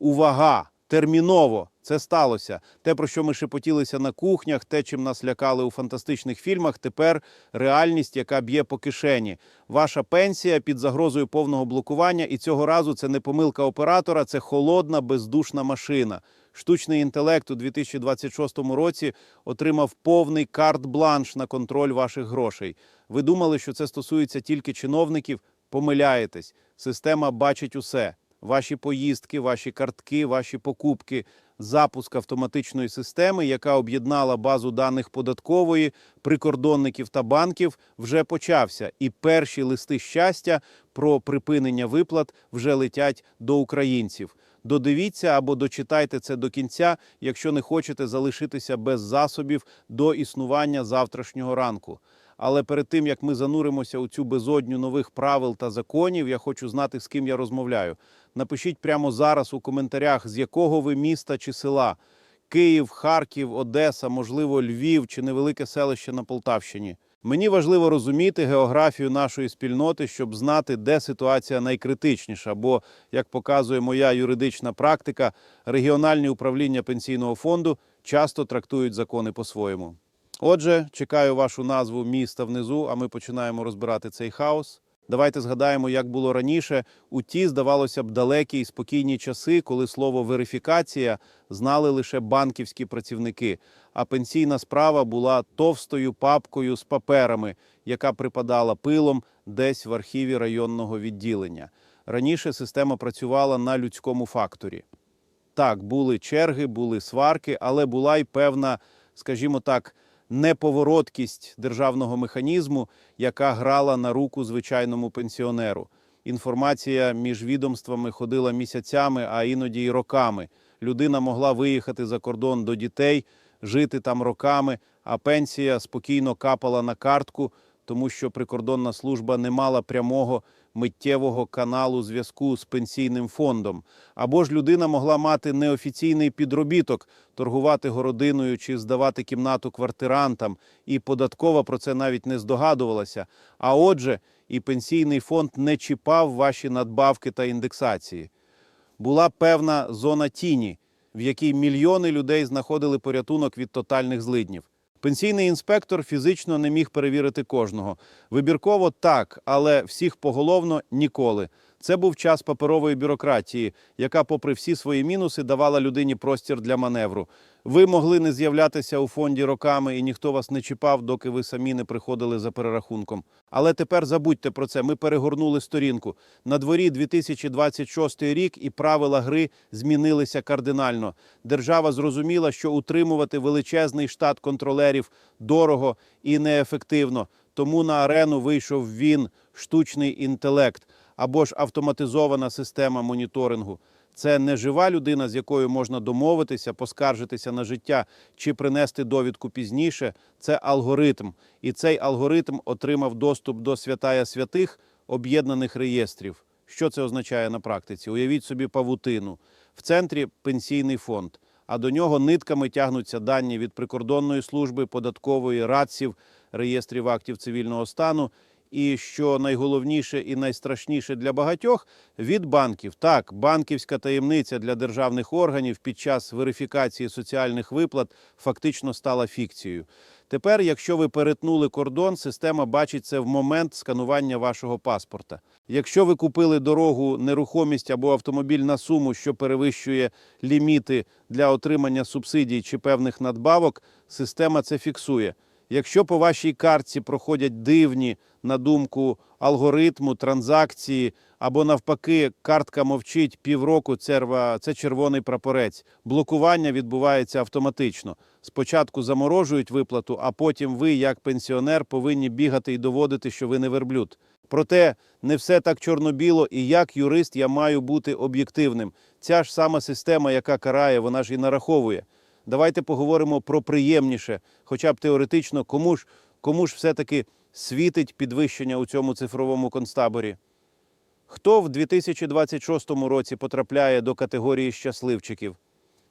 увага! Терміново це сталося. Те, про що ми шепотілися на кухнях, те, чим нас лякали у фантастичних фільмах, тепер реальність, яка б'є по кишені. Ваша пенсія під загрозою повного блокування, і цього разу це не помилка оператора, це холодна, бездушна машина. Штучний інтелект у 2026 році отримав повний карт-бланш на контроль ваших грошей. Ви думали, що це стосується тільки чиновників? Помиляєтесь. Система бачить усе: ваші поїздки, ваші картки, ваші покупки. Запуск автоматичної системи, яка об'єднала базу даних податкової, прикордонників та банків, вже почався. І перші листи щастя про припинення виплат вже летять до українців. Додивіться або дочитайте це до кінця, якщо не хочете залишитися без засобів до існування завтрашнього ранку. Але перед тим як ми зануримося у цю безодню нових правил та законів, я хочу знати, з ким я розмовляю. Напишіть прямо зараз у коментарях, з якого ви міста чи села: Київ, Харків, Одеса, можливо, Львів чи невелике селище на Полтавщині. Мені важливо розуміти географію нашої спільноти, щоб знати, де ситуація найкритичніша. Бо, як показує моя юридична практика, регіональні управління пенсійного фонду часто трактують закони по-своєму. Отже, чекаю вашу назву міста внизу, а ми починаємо розбирати цей хаос. Давайте згадаємо, як було раніше у ті, здавалося б, далекі і спокійні часи, коли слово верифікація знали лише банківські працівники, а пенсійна справа була товстою папкою з паперами, яка припадала пилом десь в архіві районного відділення. Раніше система працювала на людському факторі. Так, були черги, були сварки, але була й певна, скажімо так, неповороткість державного механізму, яка грала на руку звичайному пенсіонеру. Інформація між відомствами ходила місяцями, а іноді й роками. Людина могла виїхати за кордон до дітей, жити там роками, а пенсія спокійно капала на картку, тому що прикордонна служба не мала прямого миттєвого каналу зв'язку з пенсійним фондом. Або ж людина могла мати неофіційний підробіток, торгувати городиною чи здавати кімнату квартирантам, і податкова про це навіть не здогадувалася. А отже, і пенсійний фонд не чіпав ваші надбавки та індексації. Була певна зона тіні, в якій мільйони людей знаходили порятунок від тотальних злиднів. Пенсійний інспектор фізично не міг перевірити кожного. Вибірково так, але всіх поголовно ніколи. Це був час паперової бюрократії, яка, попри всі свої мінуси, давала людині простір для маневру. Ви могли не з'являтися у фонді роками, і ніхто вас не чіпав, доки ви самі не приходили за перерахунком. Але тепер забудьте про це. Ми перегорнули сторінку. На дворі 2026 рік, і правила гри змінилися кардинально. Держава зрозуміла, що утримувати величезний штат контролерів дорого і неефективно. Тому на арену вийшов він, штучний інтелект або ж автоматизована система моніторингу. Це не жива людина, з якою можна домовитися, поскаржитися на життя чи принести довідку пізніше. Це алгоритм. І цей алгоритм отримав доступ до святая святих об'єднаних реєстрів. Що це означає на практиці? Уявіть собі павутину. В центрі пенсійний фонд, а до нього нитками тягнуться дані від прикордонної служби, податкової, радців, реєстрів актів цивільного стану і що найголовніше і найстрашніше для багатьох від банків. Так, банківська таємниця для державних органів під час верифікації соціальних виплат фактично стала фікцією. Тепер, якщо ви перетнули кордон, система бачить це в момент сканування вашого паспорта. Якщо ви купили дорогу, нерухомість або автомобіль на суму, що перевищує ліміти для отримання субсидій чи певних надбавок, система це фіксує. Якщо по вашій картці проходять дивні, на думку алгоритму, транзакції, або навпаки, картка мовчить півроку, це, червоний прапорець. Блокування відбувається автоматично. Спочатку заморожують виплату, а потім ви, як пенсіонер, повинні бігати і доводити, що ви не верблюд. Проте не все так чорно-біло, і як юрист я маю бути об'єктивним. Ця ж сама система, яка карає, вона ж і нараховує. Давайте поговоримо про приємніше, хоча б теоретично, кому ж, кому ж все-таки світить підвищення у цьому цифровому концтаборі. Хто в 2026 році потрапляє до категорії щасливчиків?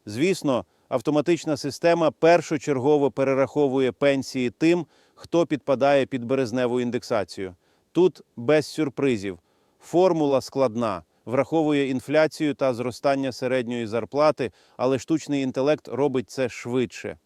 Звісно, автоматична система першочергово перераховує пенсії тим, хто підпадає під березневу індексацію. Тут без сюрпризів. Формула складна. Враховує інфляцію та зростання середньої зарплати, але штучний інтелект робить це швидше.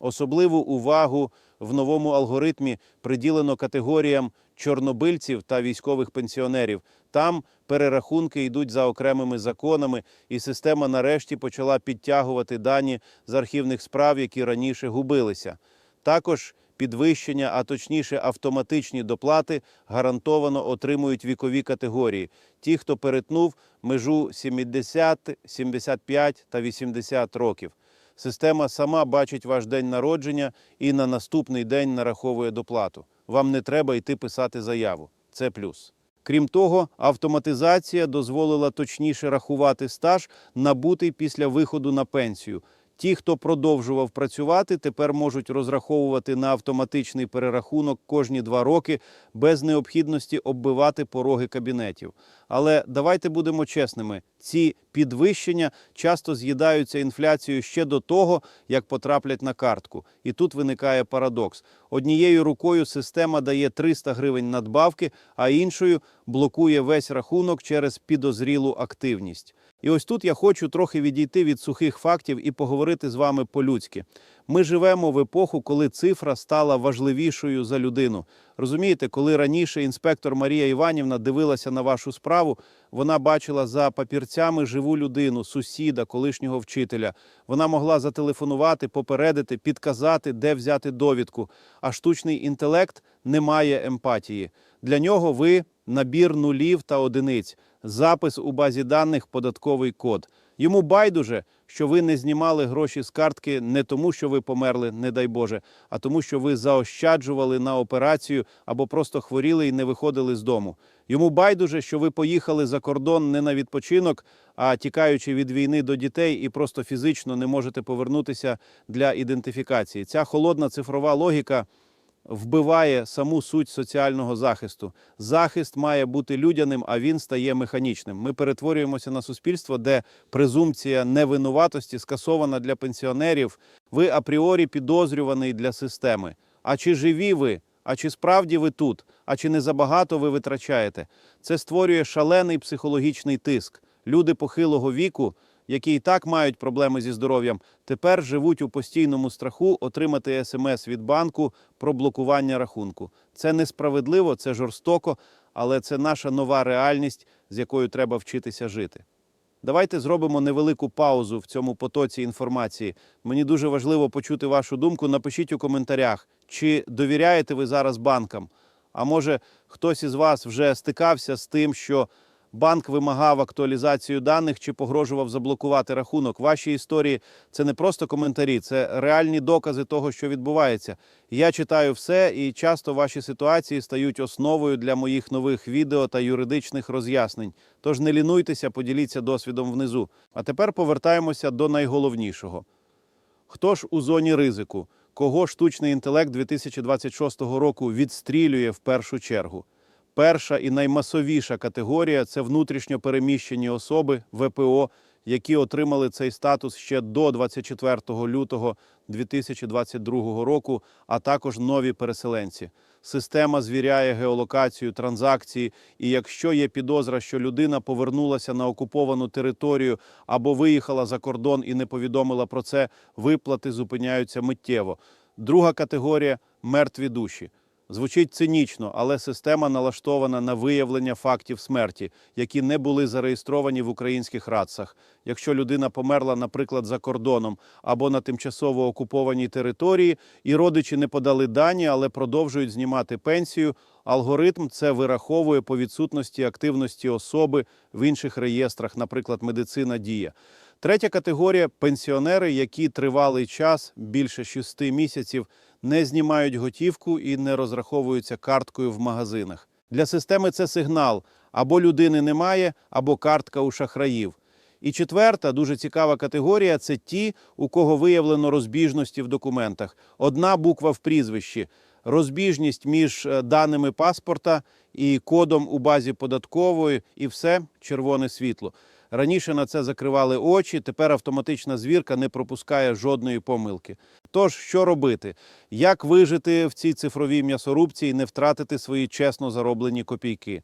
Особливу увагу в новому алгоритмі приділено категоріям чорнобильців та військових пенсіонерів. Там перерахунки йдуть за окремими законами, і система нарешті почала підтягувати дані з архівних справ, які раніше губилися. Також підвищення, а точніше автоматичні доплати гарантовано отримують вікові категорії. Ті, хто перетнув межу 70, 75 та 80 років. Система сама бачить ваш день народження і на наступний день нараховує доплату. Вам не треба йти писати заяву. Це плюс. Крім того, автоматизація дозволила точніше рахувати стаж, набутий після виходу на пенсію. Ті, хто продовжував працювати, тепер можуть розраховувати на автоматичний перерахунок кожні два роки без необхідності оббивати пороги кабінетів. Але давайте будемо чесними: ці підвищення часто з'їдаються інфляцією ще до того, як потраплять на картку. І тут виникає парадокс: однією рукою система дає 300 гривень надбавки, а іншою блокує весь рахунок через підозрілу активність. І ось тут я хочу трохи відійти від сухих фактів і поговорити з вами по-людськи. Ми живемо в епоху, коли цифра стала важливішою за людину. Розумієте, коли раніше інспектор Марія Іванівна дивилася на вашу справу, вона бачила за папірцями живу людину, сусіда, колишнього вчителя. Вона могла зателефонувати, попередити, підказати, де взяти довідку. А штучний інтелект не має емпатії. Для нього ви набір нулів та одиниць, запис у базі даних, податковий код. Йому байдуже, що ви не знімали гроші з картки не тому, що ви померли, не дай Боже, а тому, що ви заощаджували на операцію або просто хворіли і не виходили з дому. Йому байдуже, що ви поїхали за кордон не на відпочинок, а тікаючи від війни до дітей і просто фізично не можете повернутися для ідентифікації. Ця холодна цифрова логіка вбиває саму суть соціального захисту. Захист має бути людяним, а він стає механічним. Ми перетворюємося на суспільство, де презумпція невинуватості скасована для пенсіонерів. Ви апріорі підозрюваний для системи. А чи живі ви? А чи справді ви тут? А чи не забагато ви витрачаєте? Це створює шалений психологічний тиск. Люди похилого віку, які і так мають проблеми зі здоров'ям, тепер живуть у постійному страху отримати смс від банку про блокування рахунку. Це несправедливо, це жорстоко, але це наша нова реальність, з якою треба вчитися жити. Давайте зробимо невелику паузу в цьому потоці інформації. Мені дуже важливо почути вашу думку. Напишіть у коментарях, чи довіряєте ви зараз банкам. А може, хтось із вас вже стикався з тим, що банк вимагав актуалізацію даних чи погрожував заблокувати рахунок. Ваші історії це не просто коментарі, це реальні докази того, що відбувається. Я читаю все, і часто ваші ситуації стають основою для моїх нових відео та юридичних роз'яснень. Тож не лінуйтеся, поділіться досвідом внизу. А тепер повертаємося до найголовнішого. Хто ж у зоні ризику? Кого штучний інтелект 2026 року відстрілює в першу чергу? Перша і наймасовіша категорія це внутрішньо переміщені особи ВПО, які отримали цей статус ще до 24 лютого 2022 року, а також нові переселенці. Система звіряє геолокацію транзакції, і якщо є підозра, що людина повернулася на окуповану територію або виїхала за кордон і не повідомила про це, виплати зупиняються миттєво. Друга категорія мертві душі. Звучить цинічно, але система налаштована на виявлення фактів смерті, які не були зареєстровані в українських радцах. Якщо людина померла, наприклад, за кордоном або на тимчасово окупованій території, і родичі не подали дані, але продовжують знімати пенсію, алгоритм це вираховує по відсутності активності особи в інших реєстрах, наприклад, медицина дія. Третя категорія пенсіонери, які тривалий час більше шести місяців не знімають готівку і не розраховуються карткою в магазинах. Для системи це сигнал: або людини немає, або картка у шахраїв. І четверта, дуже цікава категорія це ті, у кого виявлено розбіжності в документах. Одна буква в прізвищі, розбіжність між е, даними паспорта і кодом у базі податкової, і все червоне світло. Раніше на це закривали очі, тепер автоматична звірка не пропускає жодної помилки. Тож, що робити? Як вижити в цій цифровій м'ясорубці і не втратити свої чесно зароблені копійки?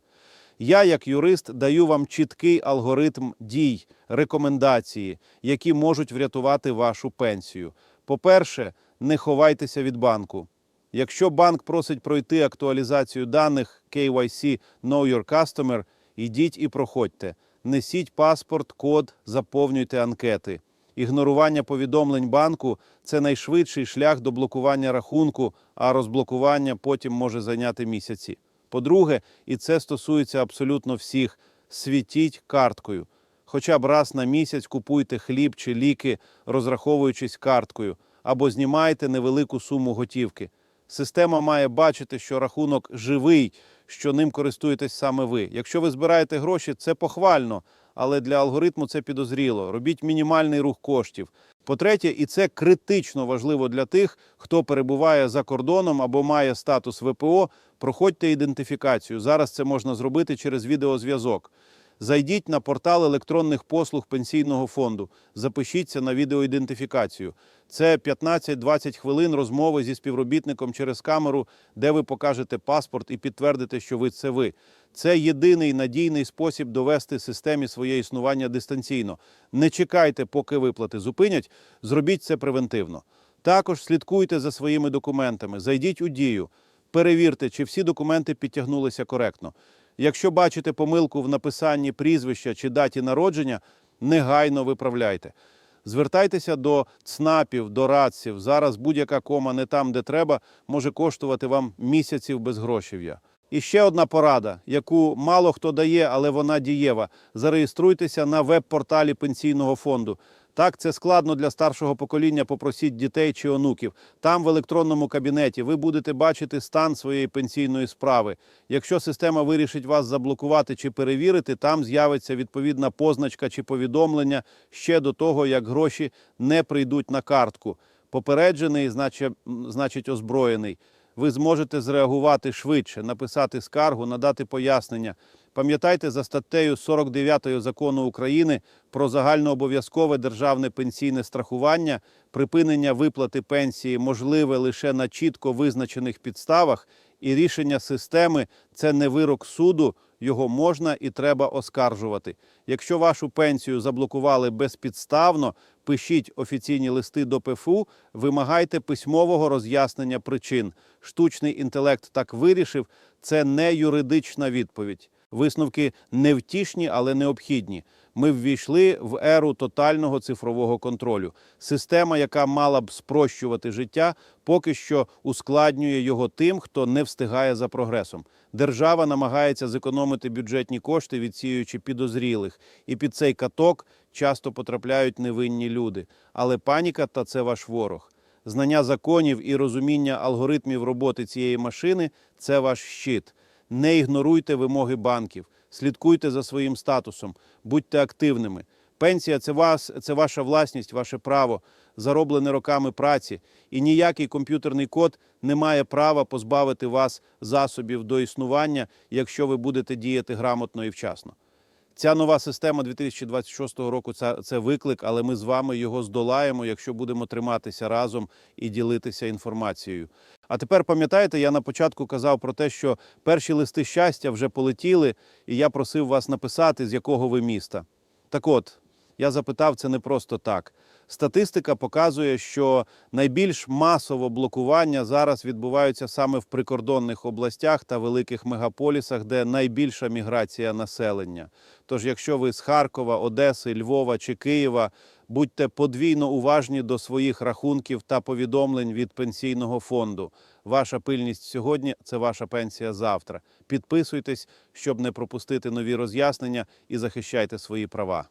Я, як юрист, даю вам чіткий алгоритм дій, рекомендації, які можуть врятувати вашу пенсію. По-перше, не ховайтеся від банку. Якщо банк просить пройти актуалізацію даних KYC Know Your Customer, ідіть і проходьте. Несіть паспорт, код, заповнюйте анкети. Ігнорування повідомлень банку це найшвидший шлях до блокування рахунку, а розблокування потім може зайняти місяці. По-друге, і це стосується абсолютно всіх, світіть карткою. Хоча б раз на місяць купуйте хліб чи ліки, розраховуючись карткою, або знімайте невелику суму готівки. Система має бачити, що рахунок живий, що ним користуєтесь саме ви. Якщо ви збираєте гроші, це похвально, але для алгоритму це підозріло. Робіть мінімальний рух коштів. По-третє, і це критично важливо для тих, хто перебуває за кордоном або має статус ВПО, проходьте ідентифікацію. Зараз це можна зробити через відеозв'язок. Зайдіть на портал електронних послуг пенсійного фонду, запишіться на відеоідентифікацію. Це 15-20 хвилин розмови зі співробітником через камеру, де ви покажете паспорт і підтвердите, що ви це ви. Це єдиний надійний спосіб довести системі своє існування дистанційно. Не чекайте, поки виплати зупинять, зробіть це превентивно. Також слідкуйте за своїми документами, зайдіть у дію, перевірте, чи всі документи підтягнулися коректно. Якщо бачите помилку в написанні прізвища чи даті народження, негайно виправляйте. Звертайтеся до ЦНАПів, до радців. Зараз будь-яка кома не там, де треба, може коштувати вам місяців безгрошів'я. І ще одна порада, яку мало хто дає, але вона дієва. Зареєструйтеся на веб-порталі пенсійного фонду. Так, це складно для старшого покоління. Попросіть дітей чи онуків. Там, в електронному кабінеті, ви будете бачити стан своєї пенсійної справи. Якщо система вирішить вас заблокувати чи перевірити, там з'явиться відповідна позначка чи повідомлення ще до того, як гроші не прийдуть на картку. Попереджений, значить, озброєний. Ви зможете зреагувати швидше, написати скаргу, надати пояснення. Пам'ятайте за статтею 49 закону України про загальнообов'язкове державне пенсійне страхування, припинення виплати пенсії можливе лише на чітко визначених підставах, і рішення системи це не вирок суду, його можна і треба оскаржувати. Якщо вашу пенсію заблокували безпідставно, пишіть офіційні листи до ПФУ, вимагайте письмового роз'яснення причин. Штучний інтелект так вирішив, це не юридична відповідь. Висновки невтішні, але необхідні. Ми ввійшли в еру тотального цифрового контролю. Система, яка мала б спрощувати життя, поки що ускладнює його тим, хто не встигає за прогресом. Держава намагається зекономити бюджетні кошти, відсіюючи підозрілих, і під цей каток часто потрапляють невинні люди. Але паніка та це ваш ворог. Знання законів і розуміння алгоритмів роботи цієї машини це ваш щит. Не ігноруйте вимоги банків, слідкуйте за своїм статусом, будьте активними. Пенсія це вас, це ваша власність, ваше право, зароблене роками праці, і ніякий комп'ютерний код не має права позбавити вас засобів до існування, якщо ви будете діяти грамотно і вчасно. Ця нова система 2026 року це, виклик, але ми з вами його здолаємо, якщо будемо триматися разом і ділитися інформацією. А тепер пам'ятаєте, я на початку казав про те, що перші листи щастя вже полетіли, і я просив вас написати, з якого ви міста. Так от, я запитав це не просто так. Статистика показує, що найбільш масово блокування зараз відбуваються саме в прикордонних областях та великих мегаполісах, де найбільша міграція населення. Тож, якщо ви з Харкова, Одеси, Львова чи Києва, будьте подвійно уважні до своїх рахунків та повідомлень від пенсійного фонду. Ваша пильність сьогодні це ваша пенсія завтра. Підписуйтесь, щоб не пропустити нові роз'яснення і захищайте свої права.